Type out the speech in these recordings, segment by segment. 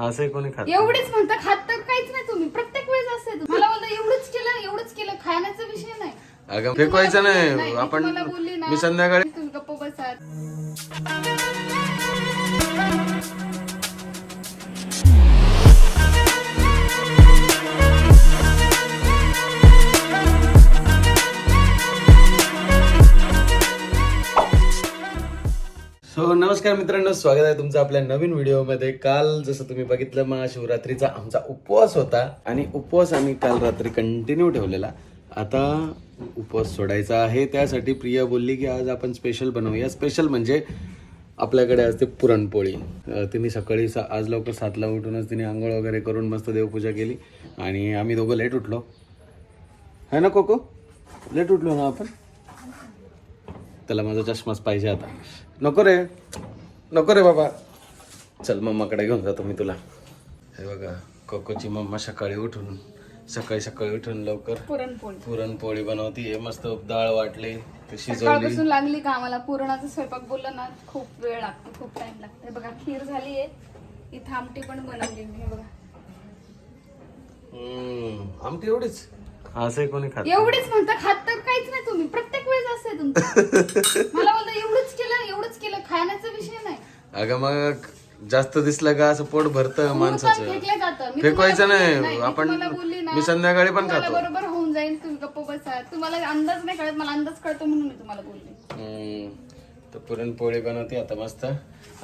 असंही कोणी खात एवढीच म्हणता खात तर काहीच नाही तुम्ही. प्रत्येक वेळेस असते मला बोलता एवढंच केलं एवढंच केलं. खाण्याचा विषय नाही. अगं फेकवायचं नाही. आपण मी संध्याकाळी तुम्ही गप्प बसा सो नमस्कार मित्रांनो स्वागत आहे तुमचं आपल्या नवीन व्हिडिओमध्ये. काल जसं तुम्ही बघितलं महाशिवरात्रीचा आमचा उपवास होता आणि उपवास आम्ही काल रात्री कंटिन्यू ठेवलेला. आता उपवास सोडायचा आहे त्यासाठी प्रिया बोलली की आज आपण स्पेशल बनवूया. स्पेशल म्हणजे आपल्याकडे असते पुरणपोळी. तिने सकाळी सा आज लवकर सातला उठूनच तिने आंघोळ वगैरे करून मस्त देवपूजा केली आणि आम्ही दोघं लेट उठलो. है ना कोको? लेट उठलो ना आपण? त्याला माझा चष्माच पाहिजे आता. नको रे. नको रे बाबा. चल मम्माकडे घेऊन जातो मी तुला. हे बघा कोकोची मम्मा सकाळी उठून सकाळी सकाळी उठून लवकर पुरणपोळी. पुरणपोळी बनवती. मस्त डाळ वाटली ती शिजवली. सकाळपासून लागली का आम्हाला पुरणाचा स्वयंपाक बोलला ना खूप वेळ लागतो खूप टाइम लागतो. हे बघा खीर झाली आहे. इथं आमटी पण बनवली मी हे बघा. हम्म, आमटी एवढीच? असंही कोणी खात एवढीच म्हणता खात तर काहीच नाही तुम्ही. प्रत्येक वेळेस असते तुमचं. मला बोलता एवढंच केलं एवढंच केलं. खाण्याचा विषय नाही. अगं मग जास्त दिसलं का असं पोट भरतं पुरण माणसाचं? फेकवायचं नाही. आपण- मी संध्याकाळी पण खातो. बरोबर होऊन जाईल. तुम्ही गप्प बसा. तुम्हाला अंदाज नाही कळत मला अंदाज कळतो म्हणून मी तुम्हाला बोलली. तर पुरणपोळी बनवते आता मस्त.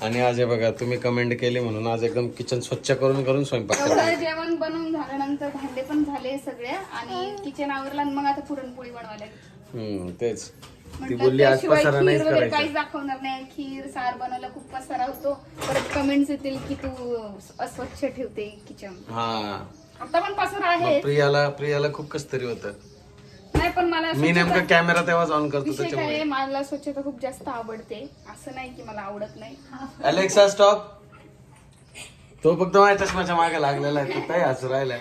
आणि आज हे बघा तुम्ही कमेंट केली म्हणून आज एकदम किचन स्वच्छ करून करून स्वयंपाक करते एवढं जेवण बनवून झाल्यानंतर भांडे पण झाले सगळे आणि किचन आवरला आणि मग आता पुरणपोळी बनवायला. हम्म तेच. ती म्हटलं बोलली आज त्याशिवाय पसारा खीर नाहीच वगैरे करायचा. काहीच दाखवणार नाही. खीर सार बनवलं खूप पसारा होतो. परत कमेंट्स येतील की तू अस्वच्छ ठेवते किचन हा. आता पण पसारा आहे. मग प्रियाला प्रियाला खूप कस तरी होतं. पण मला मी नेमका कॅमेरा तेव्हाच ऑन करतो विषय काय त्याच्यामुळे आहे, मला स्वच्छता खूप जास्त आवडते. असं नाही की मला आवडत नाही. अलेक्सा स्टॉप तो फक्त माझ्या चष्माच्या मागे लागलेला आहे. तो काय हसू राहिलाय.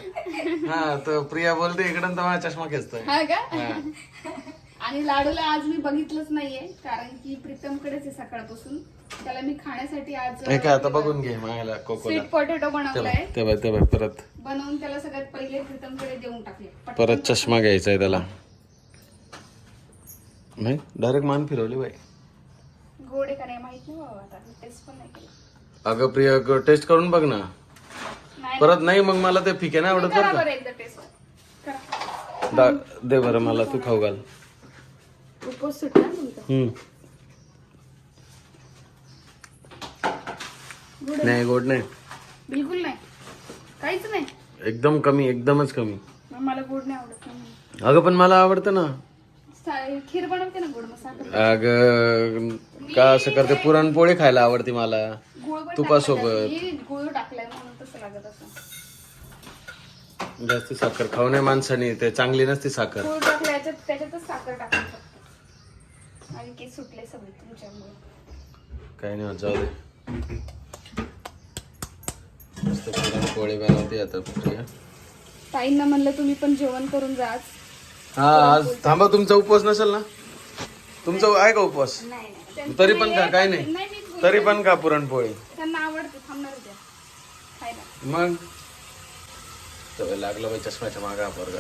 हा तो प्रिया बोलते इकडं तर माझा चष्मा खेचतोय. हा का? हा. आणि लाडूला आज मी बघितलंच नाहीये कारण की प्रीतमकडेच आहे सकाळपासून. त्याला मी खाण्यासाठी आज हे काय आता बघून घे मायाला कोकोला. स्वीट पोटॅटो बनवलाय. ते बघ ते बघ परत. बनवून त्याला सगळ्यात पहिले प्रीतमकडे देऊन टाकले. परत चष्मा घ्यायचा आहे त्याला. नाही डायरेक्ट मान फिरवली बाई. गोड का नाही माहीत नाही बाबा आता टेस्ट पण नाही केलं. अगं प्रिया टेस्ट करून बघ ना. नाही. परत नाही मग मला ते फिके नाही आवडत करा बरं बरं एकदा टेस्ट करा. का दा- दे बरं मला तू खाऊ घाल. उपवास सुटला ना तुमचा? हम्म. गोड आहे? नाही गोड नाही. बिलकुल नाही. काहीच नाही. एकदम कमी एकदमच कमी. मग मला गोड नाही आवडत अगं पण मला आवडतं ना. खीर बनवते ना गोड मग साखर अगं का असं करते? पुरणपोळी खायला आवडते मला. गुळ पण तुपासोबत. टाकलं त्यात. मी गुळ टाकलाय म्हणून तसं लागत असं. जास्त साखर खाऊ नये माणसाने ते चांगली नसते साखर. गुळ टाकलं याच्यात त्याच्यातच साखर टाकली फक्त. आणि केस सुटले सगळे तुमच्यामुळे. काही नाही होत, जाऊ दे. मस्त पुरणपोळी बनवते आता प्रिया ताईंना म्हणलं तुम्ही पण जेवण करून जा आज. हा आज थांबा तुमचा उपवास नसेल ना? तुमचा आहे का उपवास? तरी पण का काय नाही. तरी पण का पुरणपोळी. त्यांना आवडते थांबणार त्या खायला. मग? लागलं बाई चष्म्याच्या मागा पोरगा.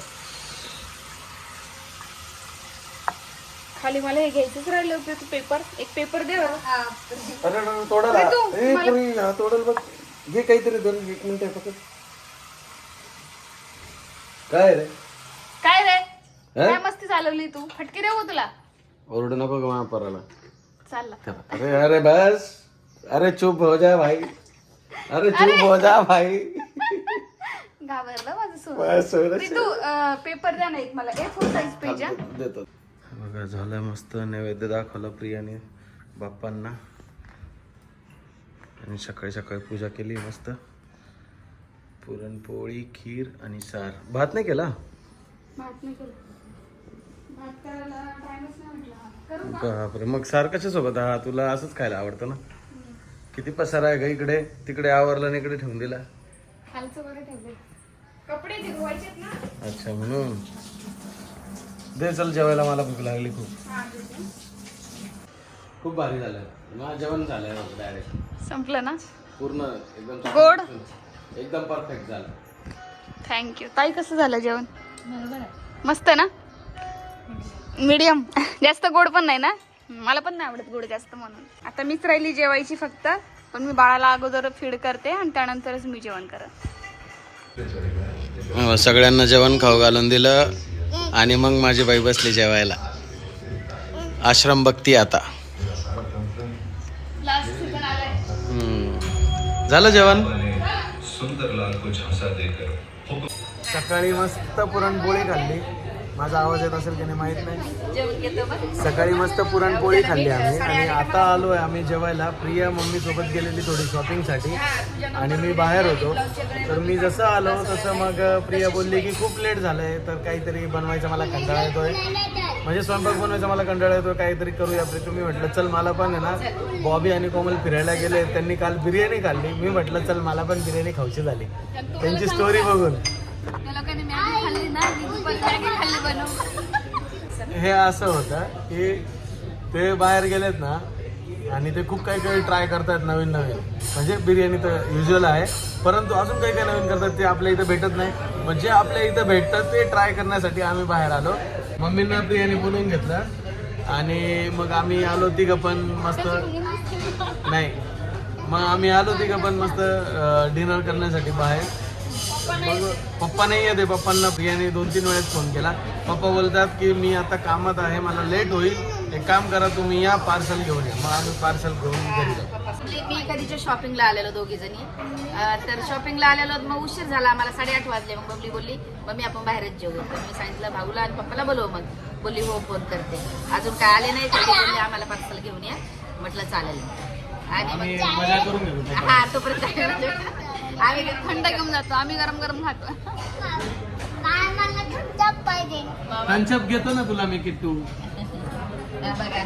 खाली मला हे घ्यायचंच राहिलं होतं पेपर. एक पेपर दे बरं. अरे अरे, तोडायला. अरे तू, ए, मला- पुरी, हा, तोडायला बघ. घे काहीतरी दोन एक मिनिट फक्त. काय रे? काय रे? काय मस्ती चालवली तू? फटके रे हो तुला? ओरडू नको का माझ्या पोराला. चालला अरे अरे बस. अरे चुप हो जा भाई. अरे चुप हो जा भाई. घाबरलं माझं सोबत बस. तू पेपर द्या ना एक मला. A four size page. देतो. बघा झालं मस्त नैवेद्य दाखवलं प्रियाने बाप्पांना. आणि सकाळी सकाळी पूजा केली मस्त. पुरणपोळी खीर आणि सार. भात नाही केला? भात नाही केलं भात करायला टाइमच नाही म्हटलं करू का? बापरे मग सार कशा सोबत हा तुला असंच खायला आवडतं ना? किती पसारा आहे ग इकडे? तिकडे आवरला आणि इकडे ठेवून दिला. अच्छा म्हणून. दे चल जेवायला मला भूक लागली खूप. हा. खूप भारी झालं. माझं जेवण झालंय डायरेक्ट संपलं ना? पूर्ण एकदम गोड? एकदम परफेक्ट झालं. थँक्यू ताई कसं झालं जेवण? मस्त ना? मीडियम. जास्त गोड पण नाही ना? मला पण नाही आवडत गोड जास्त म्हणून. आता मीच राहिली जेवायची फक्त. पण मी बाळाला अगोदर फीड करते आणि त्यानंतरच मी जेवण करत. हो, सगळ्यांना जेवण खाऊ घालून दिलं आणि मग माझी बाई बसली जेवायला. आश्रम बघती आता. झालं जेवण? सकाळी मस्त पुरणपोळी खाल्ली. माझा आवाज येत असेल की नाही माहीत नाही. सकाळी मस्त पुरणपोळी खाल्ली आम्ही. आणि आता आलो आहे आम्ही जेवायला. प्रिया मम्मी सोबत गेलेली थोडी शॉपिंगसाठी आणि मी बाहेर होतो. तर मी जसं आलो तसं मग प्रिया बोलली की खूप लेट झालंय तर काहीतरी बनवायचा मला कंटाळा येतोय. म्हणजे स्वयंपाक बनवायचा मला कंटाळा येतोय काहीतरी करूया. तुम्ही म्हटलं चल मला पण आहे ना बॉबी आणि कोमल फिरायला गेले. त्यांनी काल बिर्याणी खाल्ली. मी म्हटलं चल मला पण बिर्याणी खाऊची झाली. त्यांची स्टोरी बघून. त्या लोकांनी मॅगी खाल्ली ना मी पण मॅगी खाल्ली हे असं होतं की ते बाहेर गेलेत ना आणि ते खूप काही काही ट्राय करतात नवीन नवीन. म्हणजे बिर्याणी तर युजल आहे परंतु अजून काही काही नवीन करतात ते आपल्या इथं भेटत नाही. म्हणजे आपल्या इथं भेटतात ते ट्राय करण्यासाठी आम्ही बाहेर आलो. मम्मींना बिर्याणी बनवून घेतलं आणि मग आम्ही आलो तिघं पण मस्त. नाही मग आम्ही आलो तिघं पण मस्त डिनर करण्यासाठी बाहेर. मग पप्पा नाही येते पप्पांना प्रियाने दोन तीन वेळेस फोन केला. पप्पा बोलतात की मी आता कामात आहे. मला लेट होईल. एक काम करा तुम्ही या पार्सल घेऊन या. मग आम्ही पार्सल घेऊन घरी जाऊ. मी कधीच्या शॉपिंगला आलेलो दोघी जणी तर शॉपिंगला आलेलो मग उशीर झाला. आम्हाला साडेआठ वाजले. मग बबली बोलली मम्मी आपण बाहेरच जेऊ. तर मी सांगितलं भाऊला आणि पप्पाला बोलव मग. बोलली हो फोन करते. अजून काय आले नाही तर ते बोलले आम्हाला पार्सल घेऊन या. म्हटलं चालेल. आणि मग हा तोपर्यंत. काय करायचं? आम्ही थंड घेऊन जातो आम्ही गरम गरम खातो. थम्सअप घेतो ना तुला मी किट्टू बघा.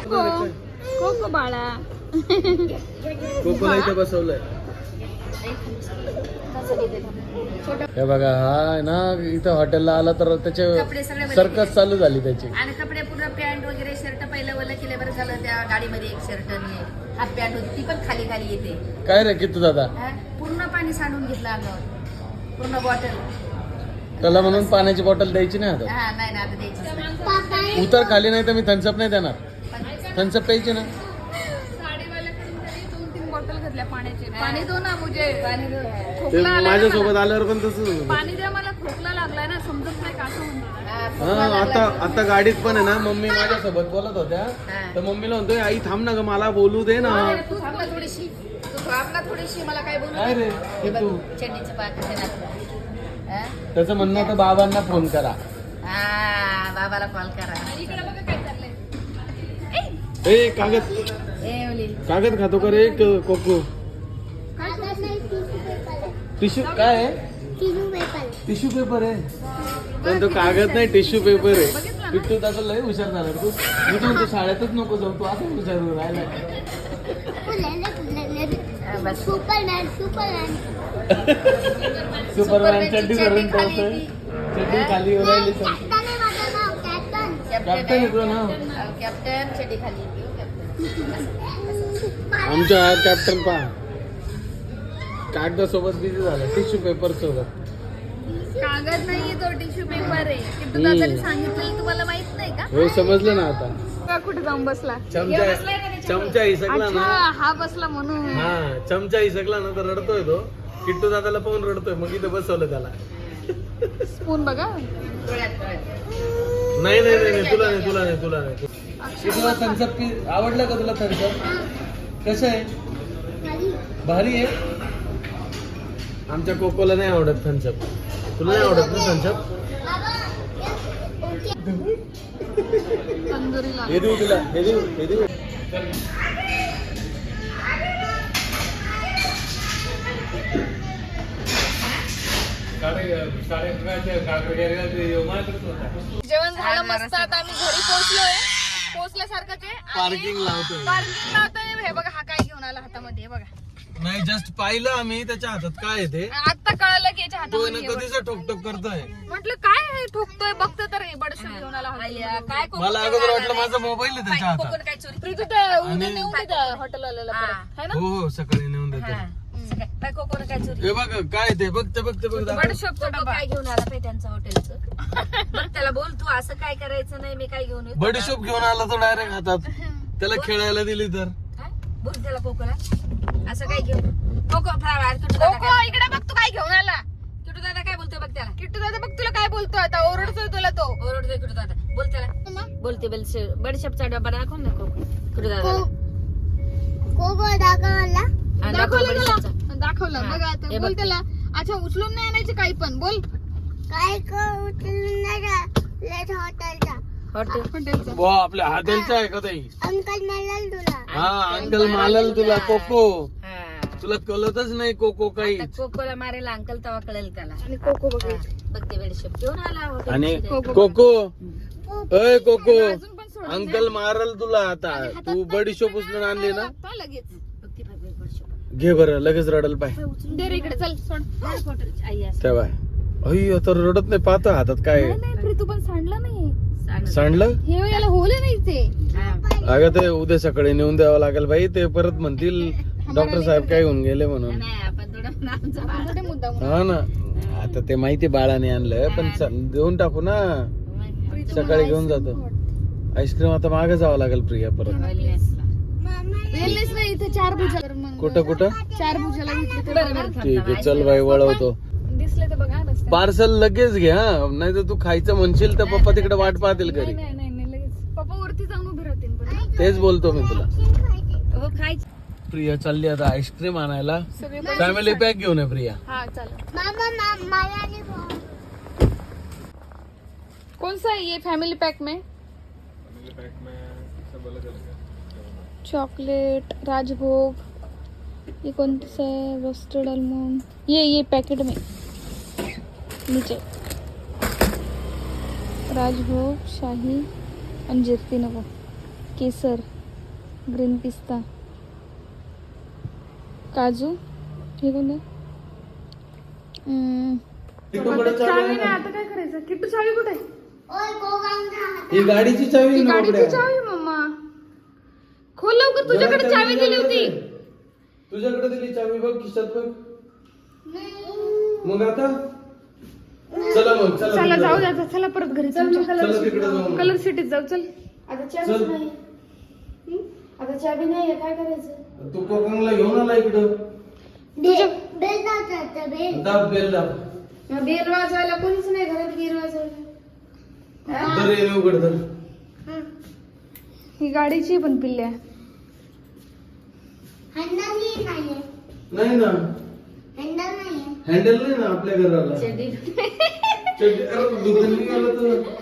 हो. बाळा. कोकोला इथे बसवलंय. हे बघा हा ना इथं हॉटेलला आला तर त्याचे कपडे सगळे बदलले. सर्कस चालू झाली त्याची. आणि कपडे पूर्ण पॅन्ट वगैरे शर्ट पहिलं वलं केलं बरं झालं त्या गाडीमध्ये एक शर्ट होती ती पण खाली खाली येते. काय रे किट्टू दादा? हा? पूर्ण पाणी सांडून घेतलं अंगावर. पूर्ण बॉटल त्याला म्हणून पाण्याची बॉटल द्यायची नाही आता. हा नाही ना आता उतर खाली नाही तर मी थम्सअप नाही देणार. थम्सअप प्यायची ना? साडीवाल्याकडून तरी दोन तीन बॉटल घेतल्या पाण्याचे. पाणी दो ना मुझे. पाणी दो. ते खोकला आलाय ना माझ्यासोबत आल्यावर पण तसंच. होतं. पाणी द्या मला खोकला लागलाय ना समजत नाही का असं म्हणतो हा आता आता गाडीत पण आहे ना मम्मी माझ्यासोबत बोलत होत्या. तर मम्मीला म्हणतोय आई थांब ना ग मला बोलू दे ना. तू थांब ना थोडीशी. तू थांब ना थोडीशी मला काय बोलू काय रे? हे तू. पाक हा? त्याचं म्हणणं होतं बाबांना फोन करा. हा बाबाला कॉल करा. ए कागद. ए ओली. कागद खातो का रे क- कोको टिश्यू काय आहे. टिश्यू पेपर आहे. पण तो कागद नाही टिश्यू पेपर आहे. पिट्टू त्याचा लय हुशार झाला तू. मी तर म्हणतो शाळेतच नको जाऊ तू असं हुशार राहिला हा, बस सुपरमॅन. सुपरमॅन सुपरमॅन चड्डी खाली ठेवतोय. होती. चड्डी खाली राहिली सर कॅप्टन येतो ना आहे. कॅप्टन चड्डी खाली हो. आमच्या कॅप्टन पहा. कागदासोबत बिझी झाला टिश्यू पेपर सोबत. कागद नाहीये तो टिश्यू पेपर आहे. की तू दादाने सांगितलेलं तुम्हाला माहीत नाही का? हो समजलं ना आता. का कुठे जाऊन बसला? चमचा चमचा हिसकला अच्छा ना हा बसला म्हणून. हा चमचा हिसकला ना तर रडतोय तो. किट्टू दादाला पाहून रडतोय मग इथं बसवलं त्याला. स्पून बघा. नाही नाही नाही नाही, तुला नाही तुला नाही तुला नाही. की तुला थम्सअप आवडलं का तुला थम्सअप कसं आहे? भारी. आहे? आमच्या कोकोला नाही आवडत थम्सअप तुला नाही आवडत ना हे देऊ तुला हे देऊ हे देऊ. जेवण झालं मस्त आता आम्ही घरी पोहोचलोय. पोहोचल्यासारखंच आहे पार्किंग लावतोय. पार्किंग लावतोय. हे बघा हा काय घेऊन आला हातामध्ये बघा. नाही जस्ट पाहिलं आम्ही त्याच्या हातात काय आहे ते? आता कळलं की याच्या तो आहे हातामध्ये ना कधीच ठोकटोक करतोय. म्हटलं काय हे ठोकतोय? बघतो तर हे बडस घेऊन आला आया, काय कोकण मला अगोदर वाटलं माझा मोबाईल आहे त्याच्या हातात. कोकण काय चोरी प्रीती ते उद्या नेऊन देता हॉटेल आलेला परत है ना? हो हो सकाळी नेऊन देतो. हा. काय काय कोकोनं काय चोरी हे बघ काय ते? बघते बघते बघ दाखव. बडशोपचा कोको डबा. काय घेऊन आला पाहिजे त्यांचं हॉटेलचं? बघ त्याला बोल तू असं काय करायचं नाही मी काय घेऊन येतो? बडीशोप घेऊन आला तो डायरेक्ट हातात. त्याला खेळायला दिली तर. काय? बोल त्याला कोकोला असं काय घेऊन? कोको फ्लावर किटू दादा कोको काय इकडे बघ तू काय घेऊन आला. किटू दादा काय बोलतोय बघ त्याला? किट्टू दादा बघ तुला काय बोलतो आता ओरडतोय तुला तो. ओरडतोय किटू दादा. बोल त्याला. बोलते बोल बडशेपचा डबा दाखव ना कोको किटू दादा. कोको दाखवला दाखवलं त्याला दाखवलं. बघ आता हे बोल बघ. त्याला. अच्छा उचलून नाही आणायचे काही पण. बोल. काय करू? लेट हॉटेलचा आपल्या हॉटेलचं आहे का ताई अंकल मला तुला. हा अंकल मालल तुला कोको. हा. तुला कळतच नाही कोको काही. कोकोला मारेल अंकल तवा कळेल त्याला. आणि कोको बघ हा, बघ ते बेडशेप घेऊन आला आणि कोको. कोको? अय कोको. अंकल मारल तुला आता. तू बडीशोप उचलून आणली ना? लगेच. बघ ती बघ बघ बडशेप घे बरं लगेच रडल पाय. दे रे इकडे चल सोड. हॉटेलची आई असं त्या बाय. अय आता रडत नाही पाहता हातात काय आहे. नाही प्रीतू पण सांडलं नाही सांडलं? हे याला होले नाही ते. अगं ते उद्या सकाळी नेऊन द्यावं लागेल बाई ते परत म्हणतील डॉक्टर साहेब काय होऊन गेले म्हणून. नाही आपण थोडं आमचं बाळ. थोडे मुद्दा हा ना. आता ते माहिती बाळाने आणलं पण स- देऊन टाकू ना. सकाळी घेऊन जातो. आईस्क्रीम आता मागे जावं लागेल प्रिया परत. इथे चार भुजा कुठं कुठं? चार भुजाला. ठीक आहे चल बाई वळवतो. दिसले तर बघा. पार्सल लगेच घे हा. नाही तर तू खायचं म्हणशील तर पप्पा तिकडे वाट पाहतील घरी. नाही नाही नाही लगेच. पप्पा वरती जाऊन उभे राहतील पण. तेच बोलतो मी तुला. हो खायचं. प्रिया चालली आता आईस्क्रीम आणायला. सगळे फॅमिली पॅक घेऊन ये प्रिया. हा चालेल. कौन सा है ये फैमिली पैक में चॉकलेट राजभोग ये कौन सा है? रोस्टेड आलमंड ये ये पैकेट में। नीचे. राजभोग शाही अंजीर तीनों को केसर ग्रीन पिस्ता. काजू ठीक आहे? चावी नाही आता काय करायचं? किट्टू चावी कुठे. ही गाडीची चावी ती ना गाडीची बाबड्या. चावी मम्मा खोल लवकर तुझ्याकडे चावी दिली होती. तुझ्याकडे दिली चावी बघ खिशात बघ. मग आता? चला मग चला चला तिकडे जाऊ. द्या चला परत घरी चल चला. तिकडे जाऊ कलर सिटीत जाऊ चल. चल. आता चावी नाही काय करायचं? तू कोकणला घेऊन आला इकडं. बे- बेल दाखवतं, बेल. दाब बेल दाब. बेल वाजवायला कोणीच नाही घरात बेल वाजवायला. उघड हं. ही गाडीची पण पिल्ल्या हँडल ही नाहीये. नाही ना. हँडल नाही ना आपल्या घराला? चड्डी- अरे दुकान निघालं तर